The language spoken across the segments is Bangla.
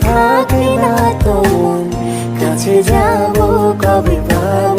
থাকে না তো মন কাছে যাব কবে পাবো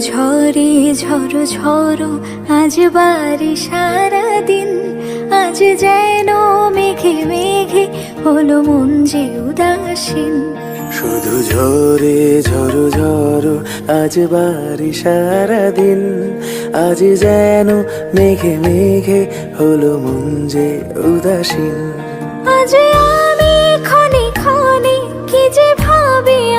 ঝরে ঝড়ো ঝড়ো আজ বারে সারা দিন আজ যেন মেঘে মেঘে হলো মন যে উদাসীন। শুধু ঝরে ঝড়ো ঝড়ো আজ বারে সারা দিন আজ যেন মেঘে মেঘে হলো মন যে উদাসীন। আজ আমি খনি খনি কি যে ভাবি